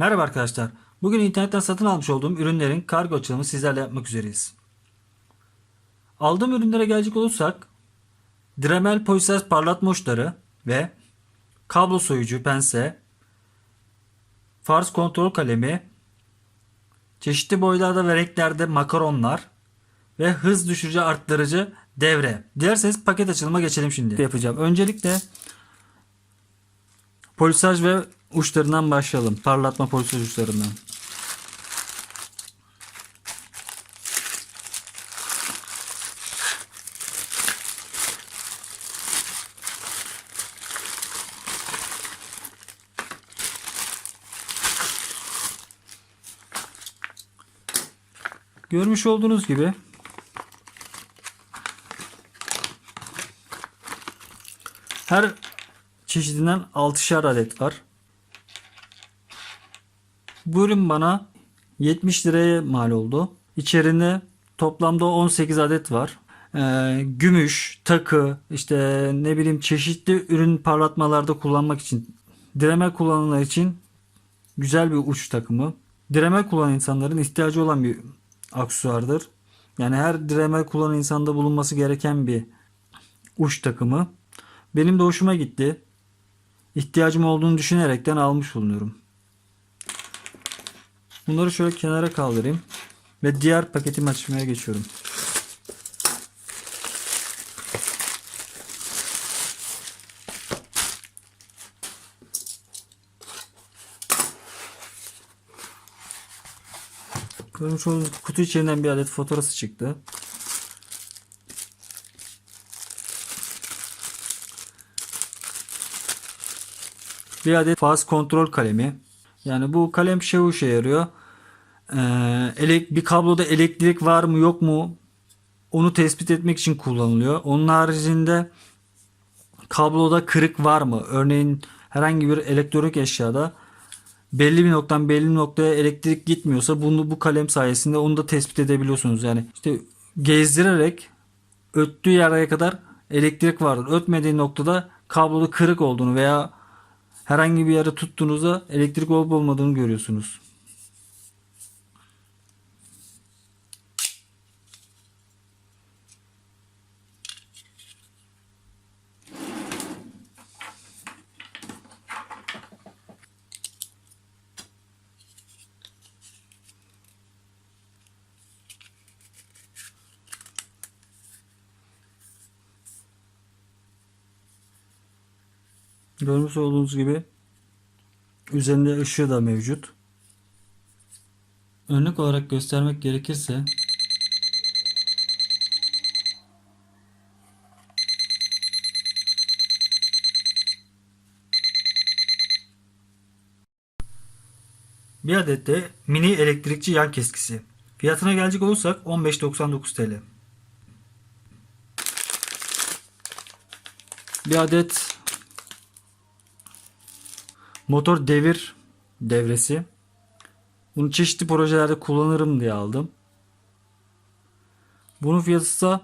Merhaba arkadaşlar. Bugün internetten satın almış olduğum ürünlerin kargo açılımı sizlerle yapmak üzereyiz. Aldığım ürünlere gelecek olursak Dremel poliser parlatma uçları ve kablo soyucu pense, fars kontrol kalemi, çeşitli boylarda ve renklerde makaronlar ve hız düşürücü arttırıcı devre. Dilerseniz paket açılıma geçelim şimdi. Yapacağım. Öncelikle Polisaj ve uçlarından başlayalım. Parlatma polisaj uçlarından. Görmüş olduğunuz gibi her çeşidinden 6'şar adet var. Bu ürün bana 70 liraya mal oldu. İçerinde toplamda 18 adet var. Ee, gümüş, takı, işte ne bileyim çeşitli ürün parlatmalarda kullanmak için, direme kullananlar için güzel bir uç takımı. Direme kullanan insanların ihtiyacı olan bir aksesuardır. Yani her direme kullanan insanda bulunması gereken bir uç takımı. Benim de hoşuma gitti. İhtiyacım olduğunu düşünerekten almış bulunuyorum. Bunları şöyle kenara kaldırayım. Ve diğer paketimi açmaya geçiyorum. Görmüş olduğunuz kutu içinden bir adet fotoğrafı çıktı. Bir adet faz kontrol kalemi. Yani bu kalem şey işe yarıyor. Ee, bir kabloda elektrik var mı yok mu onu tespit etmek için kullanılıyor. Onun haricinde kabloda kırık var mı? Örneğin herhangi bir elektronik eşyada belli bir noktadan belli bir noktaya elektrik gitmiyorsa bunu bu kalem sayesinde onu da tespit edebiliyorsunuz. Yani işte gezdirerek öttüğü yere kadar elektrik vardır. Ötmediği noktada kabloda kırık olduğunu veya herhangi bir yere tuttuğunuzda elektrik olup olmadığını görüyorsunuz. Görmüş olduğunuz gibi üzerinde ışığı da mevcut. Örnek olarak göstermek gerekirse Bir adet de mini elektrikçi yan keskisi. Fiyatına gelecek olursak 15.99 TL. Bir adet motor devir devresi. Bunu çeşitli projelerde kullanırım diye aldım. Bunun fiyatı ise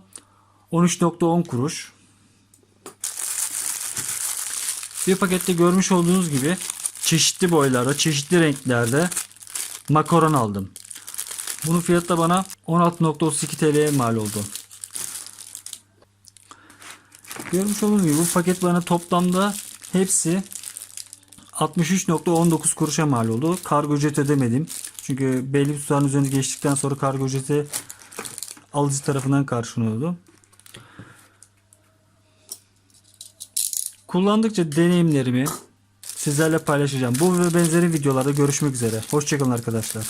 13.10 kuruş. Bir pakette görmüş olduğunuz gibi çeşitli boylarda, çeşitli renklerde makaron aldım. Bunun fiyatı da bana 16.32 TL'ye mal oldu. Görmüş olduğunuz gibi bu paket bana toplamda hepsi 63.19 kuruşa mal oldu. Kargo ücreti ödemedim. Çünkü belli bir tutarın üzerine geçtikten sonra kargo ücreti alıcı tarafından karşılanıyordu. Kullandıkça deneyimlerimi sizlerle paylaşacağım. Bu ve benzeri videolarda görüşmek üzere. Hoşçakalın arkadaşlar.